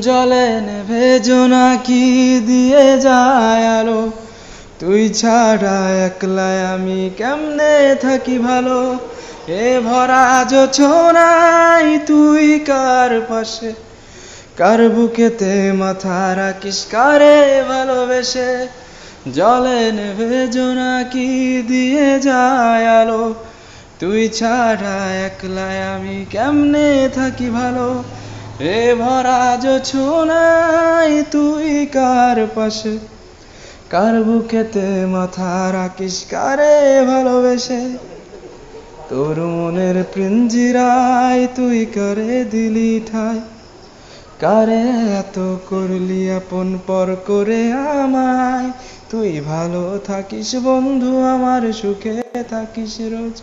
জলে নেভে জোনাকি দিয়ে যায় আলো? তুই ছাড়া একলা আমি কেমনে থাকি ভালো? এ ভরা যোছনাই তুই কার পাশে? কার বুকেতে মাথা রাখিস, কারে ভালোবেসে? জলে নেভে জোনাকি দিয়ে যায় আলো? তুই ছাড়া একলা আমি কেমনে থাকি ভালো? এ ভরা যোছনাই তুই কার পাশে? কার বুকেতে মাথা রাখিস, কারে ভালোবেসে? তোর মনের পিঞ্জিরায় তুই করে দিলি ঠাই? কারে এত করলি আপন পর করে আমায়? তুই ভালো থাকিস বন্ধু, আমার সুখে থাকিস রোজ।